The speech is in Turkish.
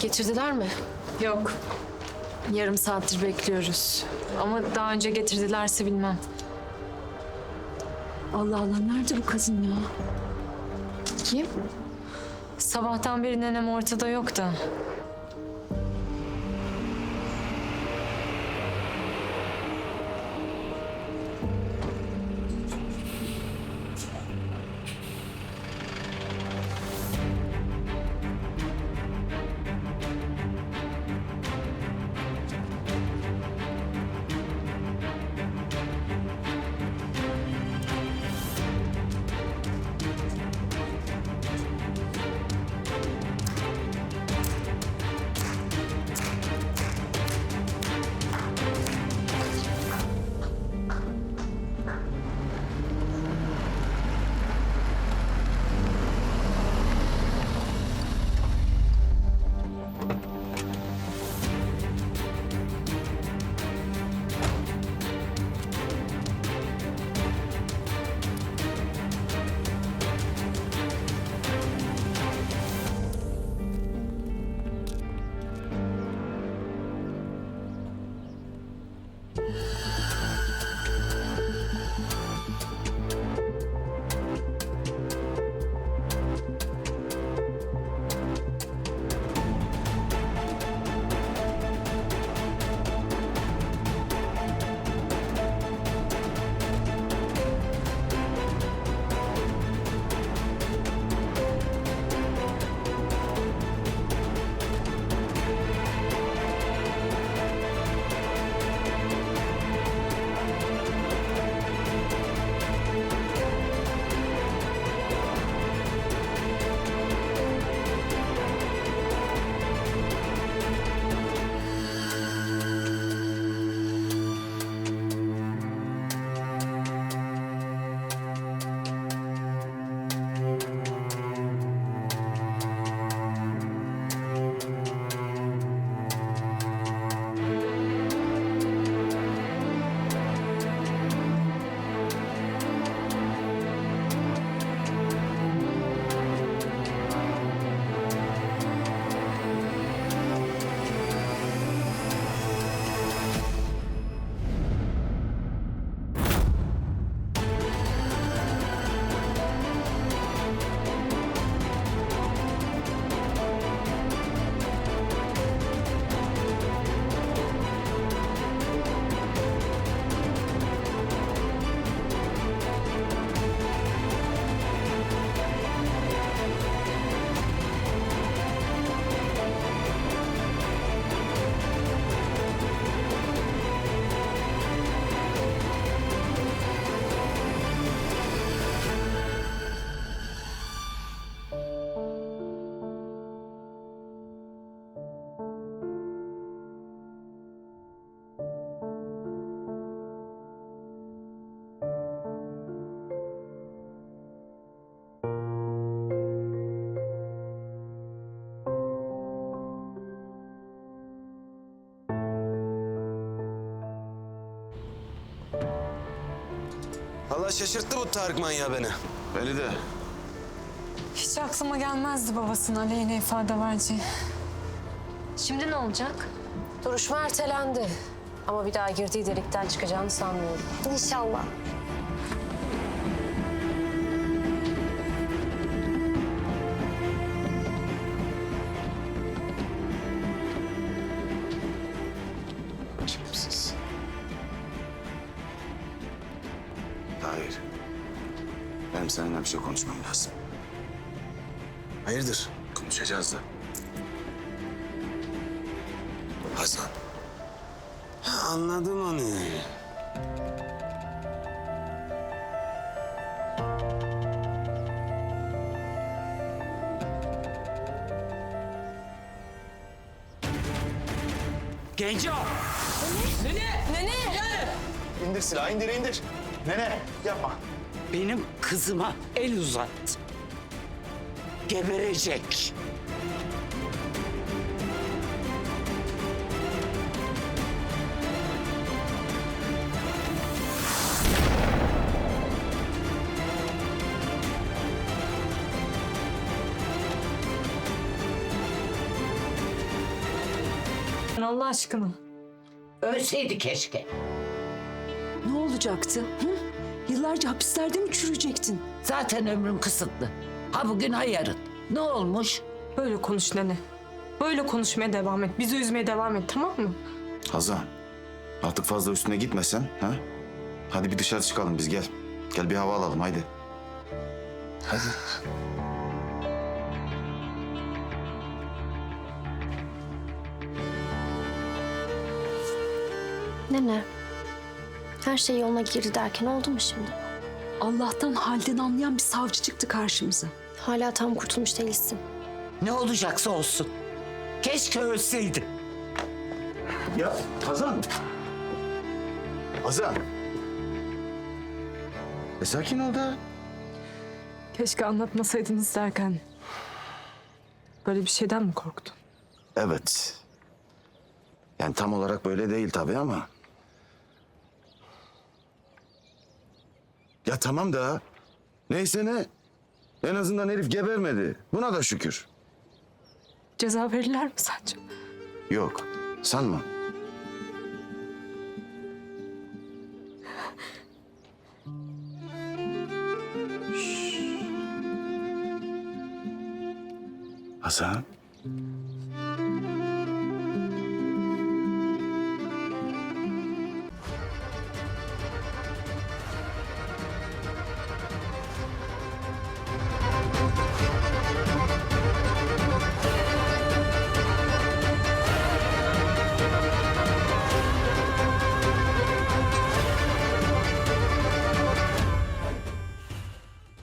Getirdiler mi? Yok. Yarım saattir bekliyoruz. Ama daha önce getirdilerse bilmem. Allah Allah nerede bu kadın ya? Kim? Sabahtan beri nenem ortada yok da. Valla şaşırttı bu Tarık manyağı beni. Beni de. Hiç aklıma gelmezdi babasının aleyhine ifade vereceği. Şimdi ne olacak? Duruşma ertelendi. Ama bir daha girdiği delikten çıkacağını sanmıyorum. İnşallah. Kimsiz. Hayır. Benim seninle bir şey konuşmam lazım. Hayırdır? Konuşacağız da. Hasan. Ha, anladım onu. Genco! İndir silahı, indir, indir. Nene, yapma. Benim kızıma el uzattı. Geberecek. Allah aşkına. Ölseydi keşke. Ne olacaktı? Hı? Yıllarca hapislerde mi çürüyecektin? Zaten ömrüm kısıtlı. Ha bugün ha yarın. Ne olmuş? Böyle konuş nene. Böyle konuşmaya devam et. Bizi üzmeye devam et tamam mı? Hazan, artık fazla üstüne gitmesen, ha? Hadi bir dışarı çıkalım biz gel. Gel bir hava alalım haydi. Nene, her şey yoluna girdi derken oldu mu şimdi? Allah'tan halden anlayan bir savcı çıktı karşımıza. Hala tam kurtulmuş değilsin. Ne olacaksa olsun. Keşke ölseydi. Ya Hazan. Hazan. E sakin ol da. Keşke anlatmasaydınız derken. Böyle bir şeyden mi korktun? Evet. Yani tam olarak böyle değil tabii ama. Ya tamam da. Neyse ne. En azından herif gebermedi. Buna da şükür. Ceza verirler mi sence? Yok. Sanma. Hasan.